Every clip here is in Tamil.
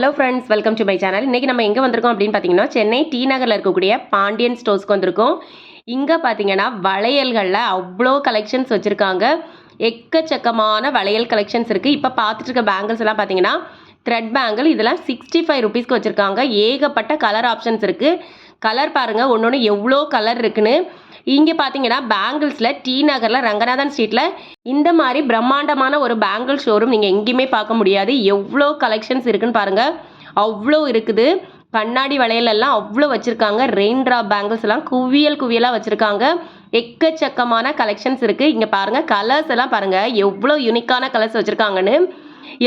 Hello friends welcome to my channel இன்றைக்கி நம்ம எங்கே வந்திருக்கோம் அப்படின்னு பார்த்தீங்கன்னா சென்னை டி நகரில் இருக்கக்கூடிய பாண்டியன் ஸ்டோர்ஸ்க்கு வந்திருக்கோம். இங்கே பார்த்தீங்கன்னா வளையல்களில் அவ்வளோ கலெக்ஷன்ஸ் வச்சுருக்காங்க. எக்கச்சக்கமான வளையல் கலெக்ஷன்ஸ் இருக்குது இப்போ பார்த்துட்டு இருக்க பேங்கிள்ஸ் எல்லாம் பார்த்தீங்கன்னா த்ரெட் பேங்கிள் இதெல்லாம் சிக்ஸ்டி ஃபைவ் ருபீஸ்க்கு வச்சுருக்காங்க. ஏகப்பட்ட கலர் ஆப்ஷன்ஸ் இருக்குது கலர் பாருங்கள் ஒன்று ஒன்று எவ்வளோ கலர் இருக்குன்னு. இங்கே பார்த்தீங்கன்னா பேங்கிள்ஸில் டி நகரில் ரங்கநாதன் ஸ்ட்ரீட்டில் இந்த மாதிரி பிரம்மாண்டமான ஒரு பேங்கிள் ஷோரூம் நீங்கள் எங்கேயுமே பார்க்க முடியாது. எவ்வளோ கலெக்ஷன்ஸ் இருக்குன்னு பாருங்கள் அவ்வளோ இருக்குது. கண்ணாடி வளையலெல்லாம் அவ்வளோ வச்சுருக்காங்க. ரெயின் ட்ராப் பேங்கிள்ஸ் எல்லாம் குவியல் குவியலாக வச்சுருக்காங்க. எக்கச்சக்கமான கலெக்ஷன்ஸ் இருக்குது இங்கே பாருங்கள் கலர்ஸ் எல்லாம் பாருங்கள் எவ்வளோ யூனிக்கான கலர்ஸ் வச்சுருக்காங்கன்னு.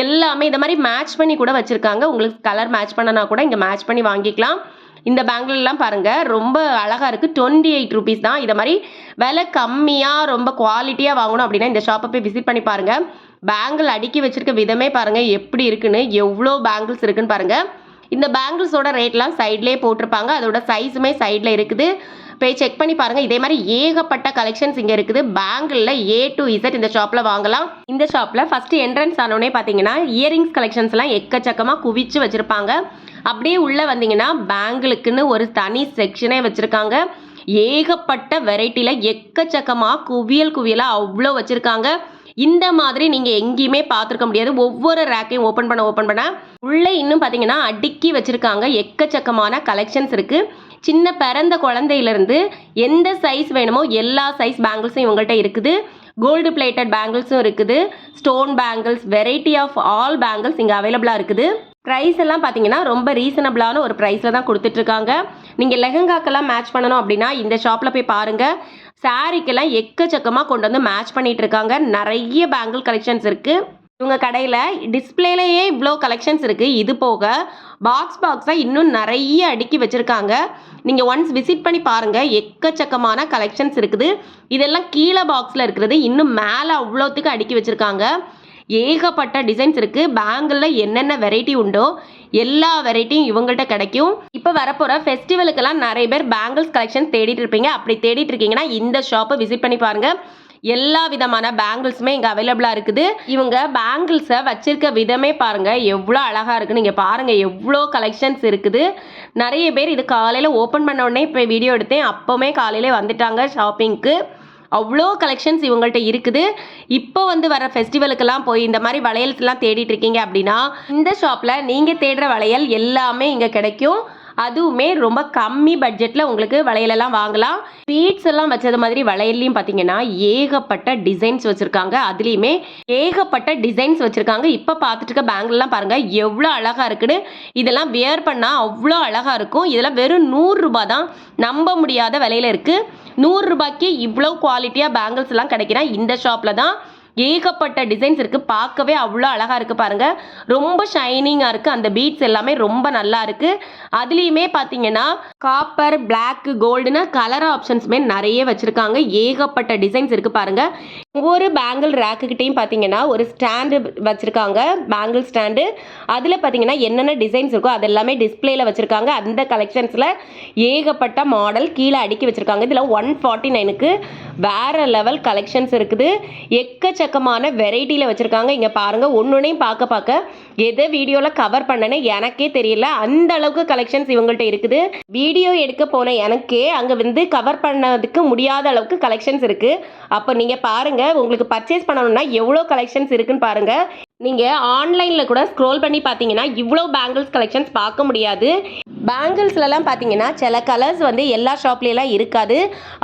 எல்லாமே இந்த மாதிரி மேட்ச் பண்ணி கூட வச்சுருக்காங்க. உங்களுக்கு கலர் மேட்ச் பண்ணனா கூட இங்கே மேட்ச் பண்ணி வாங்கிக்கலாம். இந்த பேங்கிள்லாம் பாருங்கள் ரொம்ப அழகாக இருக்குது டுவெண்ட்டி எயிட் ருபீஸ் தான். இதை மாதிரி விலை கம்மியாக ரொம்ப குவாலிட்டியாக வாங்கணும் அப்படின்னா இந்த ஷாப்பை போய் விசிட் பண்ணி பாருங்கள் பேங்கிள் அடுக்கி வச்சிருக்க விதமே பாருங்கள் எப்படி இருக்குன்னு எவ்வளோ பேங்கிள்ஸ் இருக்குன்னு பாருங்கள் இந்த பேங்கிள்ஸோட ரேட்லாம் சைட்லேயே போட்டிருப்பாங்க. அதோட சைஸுமே சைடில் இருக்குது. போய் செக் பண்ணி பாருங்கள் இதே மாதிரி ஏகப்பட்ட கலெக்ஷன்ஸ் இங்கே இருக்குது. பேங்கிளில் ஏ டு இசட் இந்த ஷாப்பில் வாங்கலாம். இந்த ஷாப்பில் ஃபஸ்ட்டு என்ட்ரன்ஸ் ஆனோடனே பார்த்தீங்கன்னா இயரிங்ஸ் கலெக்ஷன்ஸ்லாம் எக்கச்சக்கமாக குவிச்சு வச்சுருப்பாங்க. அப்படியே உள்ளே வந்தீங்கன்னா பேங்கிளுக்குன்னு ஒரு தனி செக்ஷனே வச்சுருக்காங்க. ஏகப்பட்ட வெரைட்டியில் எக்கச்சக்கமாக குவியல் குவியலாக அவ்வளோ வச்சுருக்காங்க. இந்த மாதிரி நீங்கள் எங்கேயுமே பார்த்துருக்க முடியாது. ஒவ்வொரு ரேக்கையும் ஓப்பன் பண்ண ஓப்பன் பண்ண. உள்ளே இன்னும் பார்த்தீங்கன்னா அடுக்கி வச்சுருக்காங்க. எக்கச்சக்கமான கலெக்ஷன்ஸ் இருக்குது சின்ன பிறந்த குழந்தையிலேருந்து எந்த சைஸ் வேணுமோ எல்லா சைஸ் பேங்கிள்ஸும் இவங்கள்ட்ட இருக்குது. கோல்டு பிளேட்டட் பேங்கிள்ஸும் இருக்குது. Stone bangles variety of all bangles இங்கே அவைலபிளாக இருக்குது. ப்ரைஸ் எல்லாம் பார்த்தீங்கன்னா ரொம்ப ரீசனபிளான ஒரு ப்ரைஸில் தான் கொடுத்துட்ருக்காங்க. நீங்கள் லெஹங்காக்கெல்லாம் மேட்ச் பண்ணணும் அப்படின்னா இந்த ஷாப்பில் போய் பாருங்கள் சாரீக்கெல்லாம் எக்கச்சக்கமாக கொண்டு வந்து மேட்ச் பண்ணிகிட்டு இருக்காங்க நிறைய பேங்கிள் கலெக்ஷன்ஸ் இருக்குது இவங்க கடையில் டிஸ்பிளேலேயே இவ்வளோ கலெக்ஷன்ஸ் இருக்குது இது போக பாக்ஸ் பாக்ஸாக இன்னும் நிறைய அடுக்கி வச்சுருக்காங்க. நீங்கள் ஒன்ஸ் விசிட் பண்ணி பாருங்கள் எக்கச்சக்கமான கலெக்ஷன்ஸ் இருக்குது. இதெல்லாம் கீழே பாக்ஸில் இருக்கிறது. இன்னும் மேலே அவ்வளோத்துக்கு அடுக்கி வச்சுருக்காங்க. ஏகப்பட்ட டிசைன்ஸ் இருக்குது பேங்கிளில் என்னென்ன வெரைட்டி உண்டோ எல்லா வெரைட்டியும் இவங்கள்ட்ட கிடைக்கும். இப்போ வரப்போகிற ஃபெஸ்டிவலுக்கெல்லாம் நிறைய பேர் பேங்கிள்ஸ் கலெக்ஷன்ஸ் தேடிட்டு இருப்பீங்க. அப்படி தேடிட்டு இருக்கீங்கன்னா இந்த ஷாப்பை விசிட் பண்ணி பாருங்கள் எல்லா விதமான பேங்கிள்ஸுமே இங்கே அவைலபிளாக இருக்குது. இவங்க பேங்கிள்ஸை வச்சிருக்க விதமே பாருங்கள் எவ்வளோ அழகாக இருக்குது நீங்கள் பாருங்கள் எவ்வளோ கலெக்ஷன்ஸ் இருக்குது. நிறைய பேர் இது காலையில் ஓப்பன் பண்ண உடனே இப்போ வீடியோ எடுத்தேன். அப்போவுமே காலையிலே வந்துட்டாங்க ஷாப்பிங்க்கு அவ்வளோ கலெக்ஷன்ஸ் இவங்கள்ட்ட இருக்குது. இப்போ வந்து வர ஃபெஸ்டிவலுக்கெல்லாம் போய் இந்த மாதிரி வளையல்ஸ்லாம் தேடிட்டு இருக்கீங்க அப்படின்னா இந்த ஷாப்பில் நீங்கள் தேடுற வளையல் எல்லாமே இங்கே கிடைக்கும். அதுவுமே ரொம்ப கம்மி பட்ஜெட்டில் உங்களுக்கு வளையலெல்லாம் வாங்கலாம். பீட்ஸ் எல்லாம் வச்சது மாதிரி வளையல்லையும் பார்த்தீங்கன்னா ஏகப்பட்ட டிசைன்ஸ் வச்சுருக்காங்க. அதுலேயுமே ஏகப்பட்ட டிசைன்ஸ் வச்சுருக்காங்க. இப்போ பார்த்துட்டு இருக்க பேங்கிள்லாம் பாருங்கள் எவ்வளோ அழகாக இருக்குன்னு. இதெல்லாம் வியர் பண்ணால் அவ்வளோ அழகாக இருக்கும். இதெல்லாம் வெறும் நூறுரூபா தான். நம்ப முடியாத விலையில இருக்குது நூறுரூபாய்க்கு இவ்வளோ குவாலிட்டியாக பேங்கிள்ஸ் எல்லாம் கிடைக்கிறா இந்த ஷாப்பில் தான் ஏகப்பட்ட டிசைன்ஸ் இருக்குது பார்க்கவே அவ்வளோ அழகாக இருக்குது பாருங்கள் ரொம்ப ஷைனிங்காக இருக்குது அந்த பீட்ஸ் எல்லாமே ரொம்ப நல்லா இருக்குது அதுலேயுமே பார்த்தீங்கன்னா காப்பர் பிளாக் கோல்டுன்னு கலர் ஆப்ஷன்ஸுமே நிறைய வச்சுருக்காங்க. ஏகப்பட்ட டிசைன்ஸ் இருக்குது பாருங்கள் ஒவ்வொரு பேங்கிள் ரேக்குக்கிட்டையும் பார்த்தீங்கன்னா ஒரு ஸ்டாண்டு வச்சுருக்காங்க. பேங்கிள் ஸ்டாண்டு அதில் பார்த்தீங்கன்னா என்னென்ன டிசைன்ஸ் இருக்கோ அது எல்லாமே டிஸ்பிளேல வச்சுருக்காங்க. அந்த கலெக்ஷன்ஸில் ஏகப்பட்ட மாடல் கீழே அடுக்கி வச்சுருக்காங்க. இதில் ஒன் ஃபார்ட்டி நைனுக்கு வேறு லெவல் கலெக்ஷன்ஸ் இருக்குது. எக்கச்சக்கமான வெரைட்டியில் வச்சுருக்காங்க. இங்கே பாருங்கள் ஒன்றுனையும் பார்க்க பார்க்க எதை வீடியோவில் கவர் பண்ணனே எனக்கே தெரியல. அந்த அளவுக்கு கலெக்ஷன்ஸ் இவங்கள்ட்ட இருக்குது. வீடியோ எடுக்க போன எனக்கே அங்கே வந்து கவர் பண்ணதுக்கு முடியாத அளவுக்கு கலெக்ஷன்ஸ் இருக்குது அப்போ நீங்கள் பாருங்கள் உங்களுக்கு பர்ச்சேஸ் பண்ணணும்னா எவ்வளோ கலெக்ஷன்ஸ் இருக்குன்னு பாருங்கள் நீங்கள் ஆன்லைனில் கூட ஸ்க்ரோல் பண்ணி பார்த்தீங்கன்னா இவ்வளோ பேங்கிள்ஸ் கலெக்ஷன்ஸ் பார்க்க முடியாது. பேங்கிள்ஸ்லலாம் பார்த்தீங்கன்னா சில கலர்ஸ் வந்து எல்லா ஷாப்லேயெல்லாம் இருக்காது.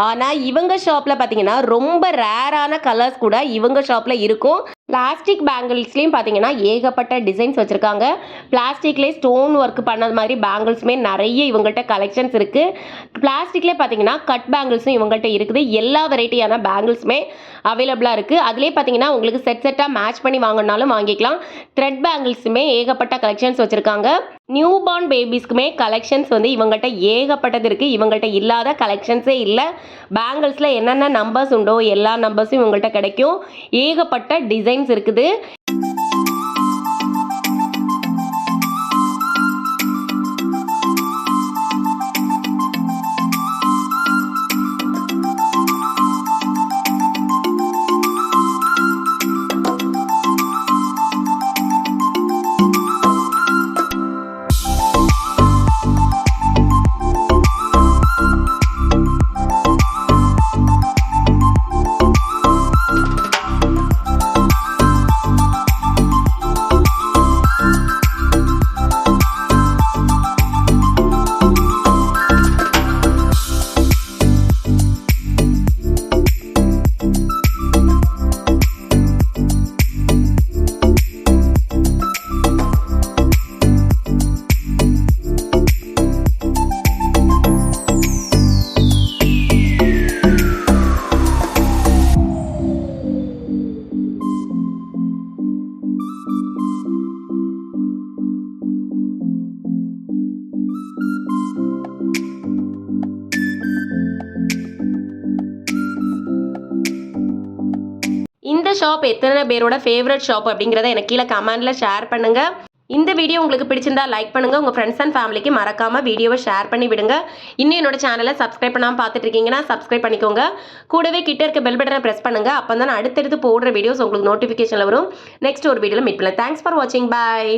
ஆனால் இவங்க ஷாப்பில் பார்த்தீங்கன்னா ரொம்ப ரேரான கலர்ஸ் கூட இவங்க ஷாப்பில் இருக்கும். பிளாஸ்டிக் பேங்கிள்ஸ்லேயும் பார்த்தீங்கன்னா ஏகப்பட்ட டிசைன்ஸ் வச்சுருக்காங்க. பிளாஸ்டிக்லேயே ஸ்டோன் ஒர்க் பண்ணது மாதிரி பேங்கிள்ஸுமே நிறைய இவங்கள்ட்ட கலெக்ஷன்ஸ் இருக்குது பிளாஸ்டிக்லேயே பார்த்தீங்கன்னா கட் பேங்கிள்ஸும் இவங்கள்ட்ட இருக்குது. எல்லா வெரைட்டியான பேங்கிள்ஸுமே அவைலபிளாக இருக்குது அதுலேயே பார்த்தீங்கன்னா உங்களுக்கு செட் செட்டாக மேட்ச் பண்ணி வாங்கினாலும் வாங்கிக்கலாம். த்ரெட் பேங்கிள்ஸுமே ஏகப்பட்ட கலெக்ஷன்ஸ் வச்சுருக்காங்க. நியூ பார்ன் பேபிஸ்க்குமே கலெக்ஷன்ஸ் வந்து இவங்கள்ட்ட ஏகப்பட்டது இருக்குது இவங்கள்ட்ட இல்லாத கலெக்ஷன்ஸே இல்லை. பேங்கிள்ஸில் என்னென்ன நம்பர்ஸ் உண்டோ எல்லா நம்பர்ஸும் இவங்கள்ட்ட கிடைக்கும். ஏகப்பட்ட டிசைன் டிசைன்ஸ் இருக்குது. இந்த ஷாப் எத்தனை பேரோட ஃபேவரட் ஷாப் அப்படிங்கிறத எனக்கு கீழே கமெண்ட்டில் ஷேர் பண்ணுங்கள் இந்த வீடியோ உங்களுக்கு பிடிச்சிருந்தா லைக் பண்ணுங்கள் உங்கள் ஃப்ரெண்ட்ஸ் அண்ட் ஃபேமிலிக்கு மறக்காமல் வீடியோவை ஷேர் பண்ணி விடுங்க. இன்னும் என்னோட சேனலை சப்ஸ்கிரைப் பண்ணாமல் பார்த்துட்டு இருக்கீங்கன்னா சப்ஸ்கிரைப் பண்ணிக்கோங்க. கூடவே கிட்ட இருக்க பெல் பட்டனை ப்ரெஸ் பண்ணுங்கள் அப்போ தான் அடுத்தடுத்து போடுற வீடியோஸ் உங்களுக்கு நோட்டிஃபிகேஷனில் வரும். நெக்ஸ்ட் ஒரு வீடியோவில் மீட் பண்ணலாம். தேங்க்ஸ் ஃபார் வாட்சிங் பாய்